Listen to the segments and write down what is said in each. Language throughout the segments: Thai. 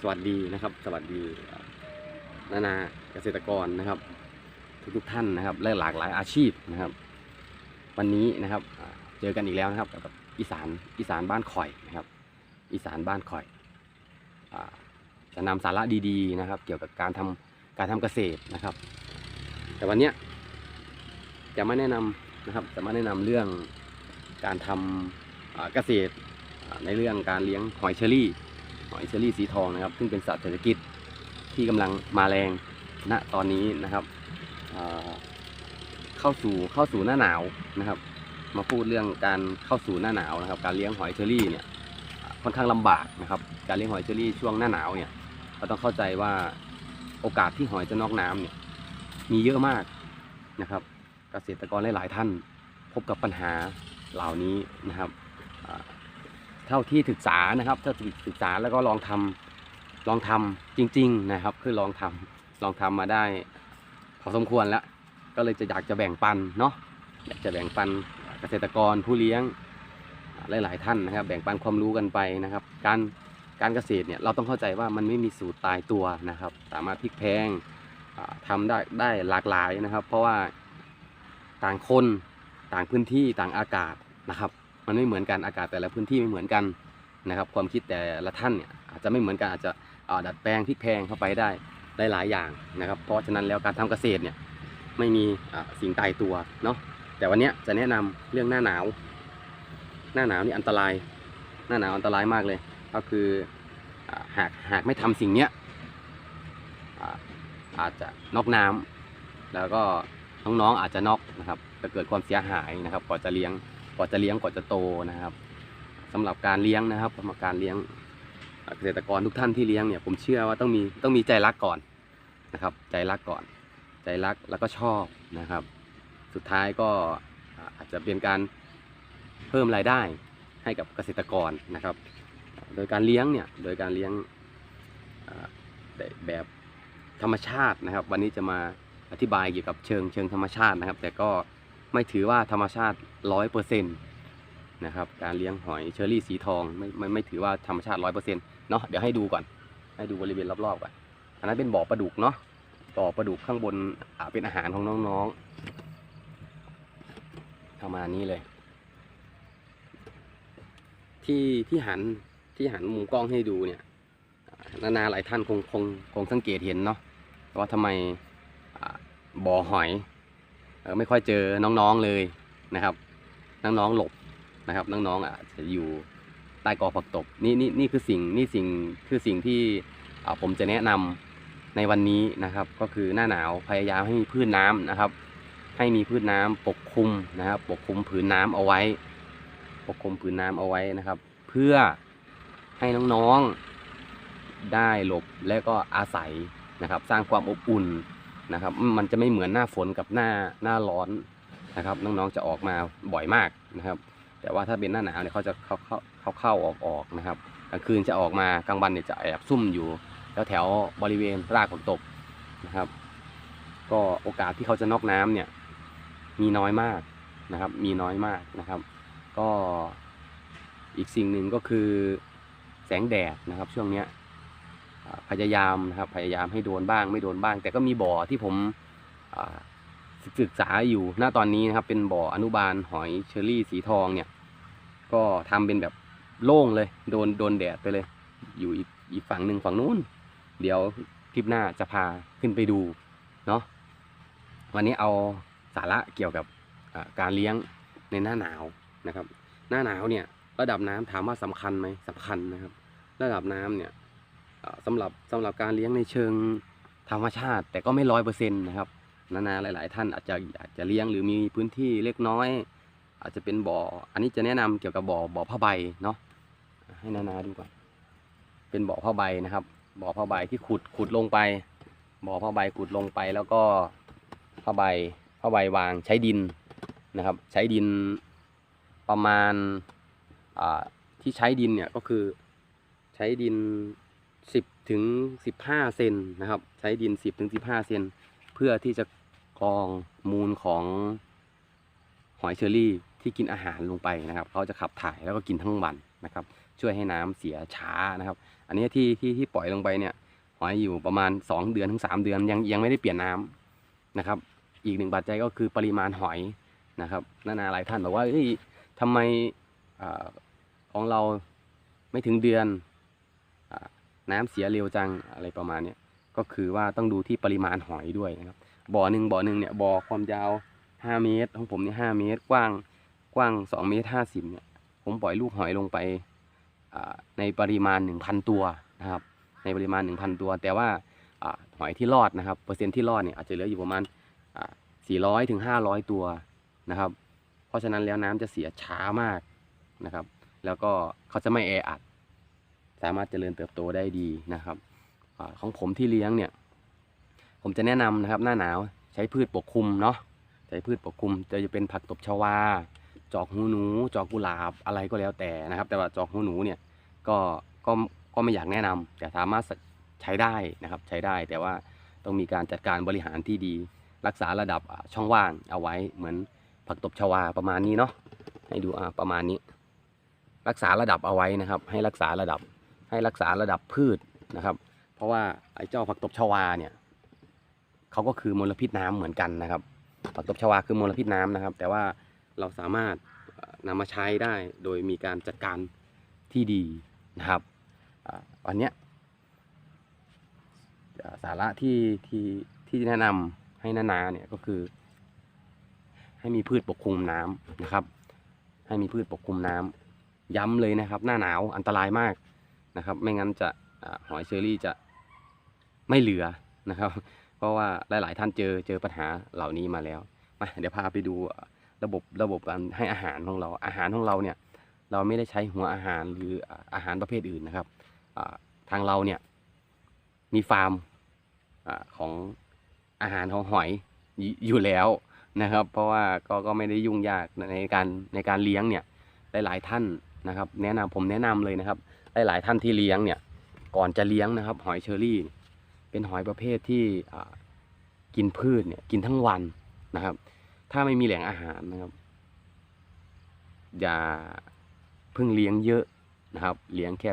สวัสดีนะครับ สวัสดีนานาเกษตรกรนะครับ ทุกทุกท่านนะครับและหลากหลายอาชีพนะครับ วันนี้นะครับเจอกันอีกแล้วนะครับกับอีสานอีสานบ้านข่อยนะครับ อีสานบ้านข่อยจะนำสาระดีๆนะครับ เกี่ยวกับการทำการทำเกษตรนะครับ แต่วันเนี้ยจะมาแนะนำนะครับจะมาแนะนำเรื่องการทำอ่าเกษตรในเรื่องการเลี้ยงหอยเชอรี่ อยเชอรี่สีทองนะครับ ซึ่งเป็นสัตว์เศรษฐกิจที่กำลังมาแรงณตอนนี้นะครับเข้าสู่เข้าสู่หน้าหนาวนะครับ มาพูดเรื่องการเข้าสู่หน้าหนาวนะครับ การเลี้ยงหอยเชอรี่เนี่ยค่อนข้างลำบากนะครับ การเลี้ยงหอยเชอรี่ช่วงหน้าหนาวเนี่ยเราต้องเข้าใจว่าโอกาสที่หอยจะนอกน้ำเนี่ยมีเยอะมากนะครับ เกษตรกรหลาย ๆ ท่านพบกับปัญหาเหล่านี้นะครับ เท่าที่ศึกษานะครับเท่าที่ศึกษาแล้วก็ลองทำลองทำจริง ๆนะครับ คือลองทำลองทำมาได้พอสมควรแล้ว ก็เลยจะอยากจะแบ่งปันเนาะอยากจะแบ่งปันเกษตรกรผู้เลี้ยงหลายๆท่านนะครับ แบ่งปันความรู้กันไปนะครับ การการเกษตรเนี่ยเราต้องเข้าใจว่ามันไม่มีสูตรตายตัวนะครับ สามารถพลิกแพงอ่าทำได้ได้หลากหลายนะครับ เพราะว่าต่างคนต่างพื้นที่ต่างอากาศนะครับ มันไม่เหมือนกันอากาศแต่ละพื้นที่ไม่เหมือนกันนะครับความคิดแต่ละท่านเนี่ยอาจจะไม่เหมือนกันอาจจะดัดแปลงพลิกแพงเข้าไปได้หลายอย่างนะครับ เพราะฉะนั้นแล้วการทำเกษตรเนี่ยไม่มีสิ่งตายตัวเนาะแต่วันนี้จะแนะนำเรื่องหน้าหนาว หน้าหนาวนี่อันตราย หน้าหนาวอันตรายมากเลย ก็คือหากหากไม่ทำสิ่งเนี้ยอาจจะนอกน้ำแล้วก็น้องๆอาจจะนอกนะครับจะเกิดความเสียหายนะครับกว่าจะเลี้ยง กว่าจะเลี้ยงกว่าจะโตนะครับสำหรับการเลี้ยงนะครับสำหรับการเลี้ยงเกษตรกรทุกท่านที่เลี้ยงเนี่ยผมเชื่อว่าต้องมีต้องมีใจรักก่อนนะครับ ใจรักก่อน ใจรักแล้วก็ชอบนะครับ สุดท้ายก็อาจจะเป็นการเพิ่มรายได้ให้กับเกษตรกรนะครับ โดยการเลี้ยงเนี่ยโดยการเลี้ยงแบบธรรมชาตินะครับ วันนี้จะมาอธิบายเกี่ยวกับเชิงเชิงธรรมชาตินะครับ แต่ก็ ไม่ถือว่าธรรมชาติร้อยเปอร์เซ็นต์นะครับการเลี้ยงหอยเชอรี่สีทองไม่ไม่ไม่ถือว่าธรรมชาติร้อยเปอร์เซ็นต์เนาะเดี๋ยวให้ดูก่อน ให้ดูบริเวณรอบๆก่อนอันนั้นเป็นบ่อปลาดุกเนาะบ่อปลาดุกข้างบนเป็นอาหารของน้องๆประมาณนี้เลย ที่ที่หันที่หันมุมกล้องให้ดูเนี่ยนานาหลายท่านคงคงคงสังเกตเห็นเนาะว่าทำไมบ่อหอย ไม่ค่อยเจอน้องๆเลยนะครับ น้องๆหลบนะครับ น้องๆอาจจะอยู่ใต้กอผักตบนี่นี่นี่คือสิ่งนี่สิ่งคือสิ่งที่ผมจะแนะนำในวันนี้นะครับ ก็คือหน้าหนาวพยายามให้มีพืชน้ำนะครับ ให้มีพืชน้ำปกคลุมนะครับ ปกคลุมผืนน้ำเอาไว้ ปกคลุมผืนน้ำเอาไว้นะครับ เพื่อให้น้องๆได้หลบและก็อาศัยนะครับ สร้างความอบอุ่น นะครับ มันจะไม่เหมือนหน้าฝนกับหน้าหน้าร้อนนะครับ น้องๆจะออกมาบ่อยมากนะครับ แต่ว่าถ้าเป็นหน้าหนาวเนี่ยเขาจะเข้าเข้าเข้าเข้าออกออกนะครับกลางคืนจะออกมากลางวันเนี่ยจะแอบซุ่มอยู่แถวแถวบริเวณรากผักตบนะครับ ก็โอกาสที่เขาจะนอกน้ำเนี่ย มีน้อยมากนะครับ มีน้อยมากนะครับ ก็อีกสิ่งหนึ่งก็คือแสงแดดนะครับ ช่วงเนี้ย พยายามนะครับพยายามให้โดนบ้างไม่โดนบ้าง แต่ก็มีบ่อที่ผมศึกษาอยู่ณตอนนี้นะครับ เป็นบ่ออนุบาลหอยเชอรี่สีทองเนี่ย ก็ทำเป็นแบบโล่งเลย โดนโดนแดดไปเลย อยู่อีกอีกฝั่งหนึ่งฝั่งนู้น เดี๋ยวคลิปหน้าจะพาขึ้นไปดูเนาะวันนี้เอาสาระเกี่ยวกับการเลี้ยงในหน้าหนาวนะครับ หน้าหนาวเนี่ย ระดับน้ำถามว่าสำคัญไหมสำคัญนะครับ ระดับน้ำเนี่ย สำหรับสำหรับการเลี้ยงในเชิงธรรมชาติ แต่ก็ไม่ร้อยเปอร์เซ็นต์นะครับนานาหลาย ๆ ท่านอาจจะอากจะเลี้ยงหรือมีพื้นที่เล็กน้อย อาจจะเป็นบ่อ อันนี้จะแนะนำเกี่ยวกับบ่อบ่อผ้าใบเนาะให้นานาดูก่อนเป็นบ่อผ้าใบนะครับ บ่อผ้าใบที่ขุดขุดลงไป บ่อผ้าใบขุดลงไปแล้วก็ผ้าใบผ้าใบวางใช้ดินนะครับ ใช้ดินประมาณที่ใช้ดินเนี่ยก็คือใช้ดิน สิบถึงสิบห้าเซนนะครับ ใช้ดินสิบถึงสิบห้าเซนเพื่อที่จะกองมูลของหอยเชอรี่ที่กินอาหารลงไปนะครับเขาจะขับถ่ายแล้วก็กินทั้งวันนะครับ ช่วยให้น้ำเสียช้านะครับ อันนี้ที่ที่ที่ปล่อยลงไปเนี่ยหอยอยู่ประมาณ 2 เดือนถึง3เดือนยังยังไม่ได้เปลี่ยนน้ำนะครับ อีกหนึ่งปัจจัยก็คือปริมาณหอยนะครับนานาหลายท่านบอกว่าเฮ้ยทำไมอของเราไม่ถึงเดือน น้ำเสียเร็วจังอะไรประมาณเนี้ก็คือว่าต้องดูที่ปริมาณหอยด้วยนะครับบ่อหนึ่งบ่อหนึ่งเนี่ยบ่อความยาว 5 เมตรของผมเนี่ย5เมตรกว้างกว้าง 2 เมตร50เนี่ยผมปล่อยลูกหอยลงไปในปริมาณ 1,000 ตัวนะครับในปริมาณ 1,000 ตัว แต่ว่าอหอยที่รอดนะครับเปอร์เซ็นต์ที่รอดเนี่ยอาจจะเหลืออยู่ประมาณอ่า400ถึง500 ตัวนะครับ เพราะฉะนั้นแล้วน้ำจะเสียช้ามากนะครับ แล้วก็เขาจะไม่แออัด สามารถเจริญเติบโตได้ดีนะครับอของผมที่เลี้ยงเนี่ย ผมจะแนะนำนะครับ หน้าหนาวใช้พืชปกคลุมเนาะใช้พืชปกคลุมจะจะเป็นผักตบชวา จอกหูหนู จอกกุหลาบอะไรก็แล้วแต่นะครับ แต่ว่าจอกหูหนูเนี่ยก็ก็ก็ไม่อยากแนะนำแต่สามารถใช้ได้นะครับ ใช้ได้แต่ว่าต้องมีการจัดการบริหารที่ดี รักษาระดับช่องว่างเอาไว้เหมือนผักตบชวาประมาณนี้เนาะให้ดูอ่าประมาณนี้ รักษาระดับเอาไว้นะครับ ให้รักษาระดับ ให้รักษาระดับพืชนะครับ เพราะว่าไอ้เจ้าผักตบชวาเนี่ยเขาก็คือมลพิษน้ำเหมือนกันนะครับ ผักตบชวาคือมลพิษน้ำนะครับ แต่ว่าเราสามารถเอ่อนำมาใช้ได้โดยมีการจัดการที่ดีนะครับวันเนี้ยสาระที่ที่ที่แนะนำให้นานาเนี่ยก็คือ ให้มีพืชปกคลุมน้ำนะครับ ให้มีพืชปกคลุมน้ำย้ำเลยนะครับ หน้าหนาวอันตรายมาก นะครับ ไม่งั้นจะหอยเชอรี่จะไม่เหลือนะครับ เพราะว่าหลาย ๆ ท่านเจอเจอปัญหาเหล่านี้มาแล้วมาเดี๋ยวพาไปดูระบบระบบการให้อาหารของเรา อาหารของเราเนี่ย เราไม่ได้ใช้หัวอาหารหรืออาหารประเภทอื่นนะครับทางเราเนี่ยมีฟาร์มอของอาหารของหอยอยู่แล้วนะครับ เพราะว่าก็ก็ไม่ได้ยุ่งยากในการในการเลี้ยงเนี่ยหลาย ๆ ท่านนะครับ แนะนำผมแนะนำเลยนะครับ หลาย ๆ ท่านที่เลี้ยงเนี่ยก่อนจะเลี้ยงนะครับ หอยเชอรี่ เป็นหอยประเภทที่กินพืชเนี่ยกินทั้งวันนะครับ ถ้าไม่มีแหล่งอาหารนะครับ อย่าเพิ่งเลี้ยงเยอะนะครับ เลี้ยงแค่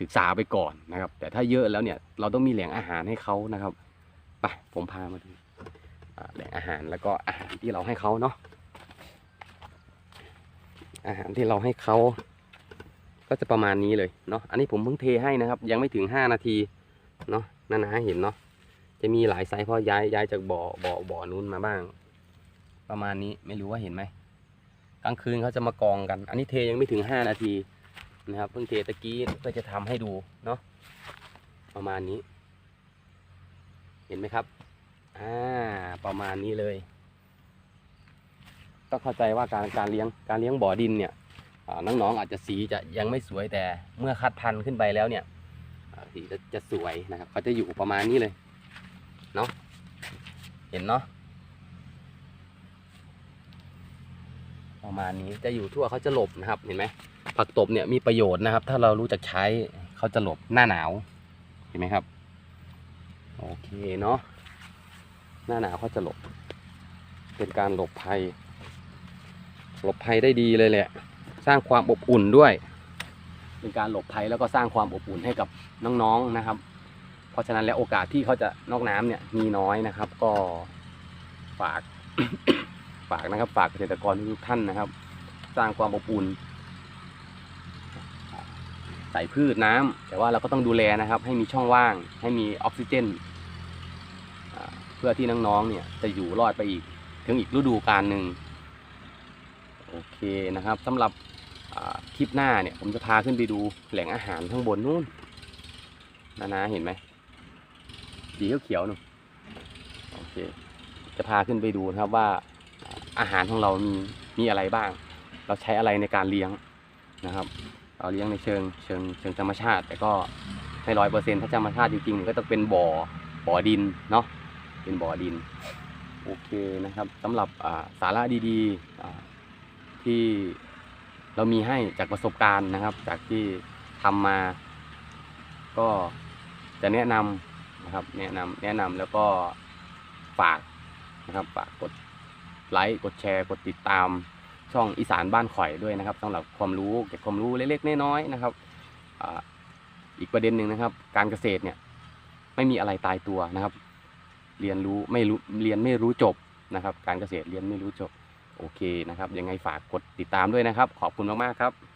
ศึกษาไปก่อนนะครับ แต่ถ้าเยอะแล้วเนี่ยเราต้องมีแหล่งอาหารให้เขานะครับไปผมพามาดูแหล่งอาหารแล้วก็อาหารที่เราให้เขาเนาะอาหารที่เราให้เขา ก็จะประมาณนี้เลยเนาะอันนี้ผมเพิ่งเทให้นะครับ ยังไม่ถึงห้านาทีเนาะนั่นนะเห็นเนาะจะมีหลายไซส์เพราะย้ายย้ายจากบ่อบ่อบ่อนู้นมาบ้าง ประมาณนี้ไม่รู้ว่าเห็นไหมกลางคืนเขาจะมากองกัน อันนี้เทยังไม่ถึงห้านาทีนะครับเพิ่งเทตะกี้เพื่อจะทำให้ดูเนาะประมาณนี้ เห็นไหมครับอ่าประมาณนี้เลยต้องเข้าใจว่าการการเลี้ยงการเลี้ยงบ่อดินเนี่ย น้องๆอาจจะสีจะยังไม่สวยแต่เมื่อคัดพันธุ์ขึ้นไปแล้วเนี่ยสีจะจะสวยนะครับเขาจะอยู่ประมาณนี้เลยเนาะเห็นเนาะประมาณนี้จะอยู่ทั่วเขาจะหลบนะครับเห็นไหมผักตบเนี่ยมีประโยชน์นะครับ ถ้าเรารู้จักใช้เขาจะหลบหน้าหนาวเห็นไหมครับโอเคเนาะหน้าหนาวเขาจะหลบ เป็นการหลบภัย หลบภัยได้ดีเลยแหละ สร้างความอบอุ่นด้วย เป็นการหลบภัยแล้วก็สร้างความอบอุ่นให้กับน้องๆนะครับ เพราะฉะนั้นแล้วโอกาสที่เขาจะนอกน้ำเนี่ยมีน้อยนะครับ ก็ฝากฝากนะครับ ฝากเกษตรกรทุกท่านนะครับ สร้างความอบอุ่นใส่พืชน้ำแต่ว่าเราก็ต้องดูแลนะครับ ให้มีช่องว่าง ให้มีออกซิเจนเพื่อที่น้องๆเนี่ยจะอยู่รอดไปอีก ถึงอีกฤดูกาลหนึ่งโอเคนะครับสำหรับ คลิปหน้าเนี่ย ผมจะพาขึ้นไปดูแหล่งอาหารข้างบนนู่นนานาเห็นไหมสีเขียวๆนู่นโอเค จะพาขึ้นไปดูนะครับว่าอาหารของเรามีมีอะไรบ้าง เราใช้อะไรในการเลี้ยงนะครับ เราเลี้ยงในเชิงเชิงเชิงธรรมชาติ แต่ก็ไม่ร้อยเปอร์เซ็นต์ถ้าธรรมชาติจริงๆก็ต้องเป็นบ่อบ่อดินเนาะเป็นบ่อดินโอเคนะครับสำหรับสาระดีๆที่ เรามีให้จากประสบการณ์นะครับ จากที่ทำมา ก็จะแนะนำนะครับ แนะนำแนะนำแล้วก็ฝากนะครับฝากกดไลค์กดแชร์กดติดตามช่องอีสานบ้านข่อยด้วยนะครับสำหรับความรู้เก็บความรู้เล็กๆน้อยๆนะครับออีกประเด็นหนึ่งนะครับ การเกษตรเนี่ยไม่มีอะไรตายตัวนะครับ เรียนรู้ไม่รู้เรียนไม่รู้จบนะครับ การเกษตรเรียนไม่รู้จบ โอเคนะครับ ยังไงฝากกดติดตามด้วยนะครับ ขอบคุณมากๆครับ